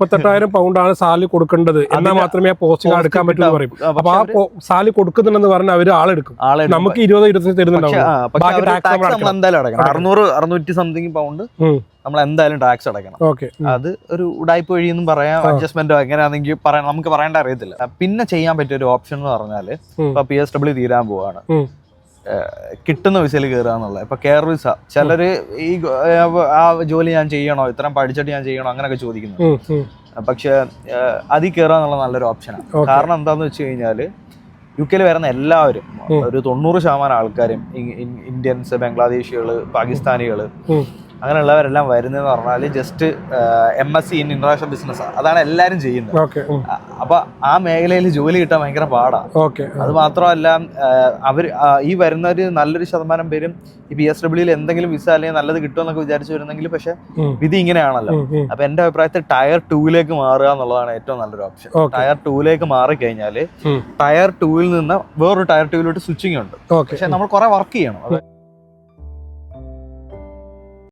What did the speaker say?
മുപ്പത്തെട്ടായിരം pound ആണ് salary കൊടുക്കേണ്ടത്. എന്നാൽ മാത്രമേ ആ പോസ്റ്റിംഗ് എടുക്കാൻ പറ്റൂ എന്ന് പറയും. അപ്പൊ ആ സാലി കൊടുക്കുന്നുണ്ടെന്ന് പറഞ്ഞാൽ അവർ ആളെടുക്കും. നമുക്ക് ഇരുപത് ഇരുപത്തി തരുന്നുണ്ടാവും. അറുന്നൂറ് അറുന്നൂറ്റി സംതിങ് പൗണ്ട് നമ്മൾ എന്തായാലും ടാക്സ് അടക്കണം. ഓക്കെ. അത് ഒരു ഉടായ്പ വഴിയെന്നും പറയാം. അഡ്ജസ്റ്റ്മെന്റോ എങ്ങനെയാണെങ്കിൽ പറയാം. നമുക്ക് പറയേണ്ട അറിയത്തില്ല. പിന്നെ ചെയ്യാൻ പറ്റിയ ഒരു ഓപ്ഷൻ എന്ന് പറഞ്ഞാൽ. ഇപ്പൊ പി എസ് ഡബ്ല്യു തീരാൻ പോവാണ്. കിട്ടുന്ന വിസയിൽ കയറുക എന്നുള്ളത്. ഇപ്പൊ കെയർ വിസ. ചിലര് ഈ ആ ജോലി ഞാൻ ചെയ്യണോ? ഇത്രയും പഠിച്ചിട്ട് ഞാൻ ചെയ്യണോ? അങ്ങനെയൊക്കെ ചോദിക്കുന്നു. പക്ഷെ അതിൽ കയറുക എന്നുള്ള നല്ലൊരു ഓപ്ഷനാണ്. കാരണം എന്താന്ന് വെച്ച് കഴിഞ്ഞാൽ യു കെയിൽ വരുന്ന എല്ലാവരും ഒരു തൊണ്ണൂറ് ശതമാനം ആൾക്കാരും ഇന്ത്യൻസ് ബംഗ്ലാദേശികൾ പാകിസ്ഥാനികൾ. അങ്ങനെയുള്ളവരെല്ലാം വരുന്നതെന്ന് പറഞ്ഞാൽ just M S C in international business അതാണ് എല്ലാവരും ചെയ്യുന്നത്. അപ്പൊ ആ മേഖലയിൽ ജോലി കിട്ടാൻ ഭയങ്കര പാടാണ് അത് മാത്രമല്ല അവർ ഈ വരുന്നവര് നല്ലൊരു ശതമാനം പേരും ഈ പി എസ് ഡബ്ല്യൂയിൽ എന്തെങ്കിലും വിസ അല്ലെങ്കിൽ നല്ലത് കിട്ടുമെന്നൊക്കെ വിചാരിച്ചു വരുന്നെങ്കിൽ പക്ഷെ. വിധി ഇങ്ങനെയാണല്ലോ. അപ്പൊ എന്റെ അഭിപ്രായത്തിൽ ടയർ ടൂവിലേക്ക് മാറുക എന്നുള്ളതാണ് ഏറ്റവും നല്ലൊരു ഓപ്ഷൻ. ടയർ ടൂവിലേക്ക് മാറിക്കഴിഞ്ഞാൽ. ടയർ ടൂവിൽ നിന്ന് വേറൊരു ടയർ ടൂവിലോട്ട് സ്വിച്ചിങ് ഉണ്ട് പക്ഷെ നമ്മൾ കുറെ വർക്ക് ചെയ്യണം അത്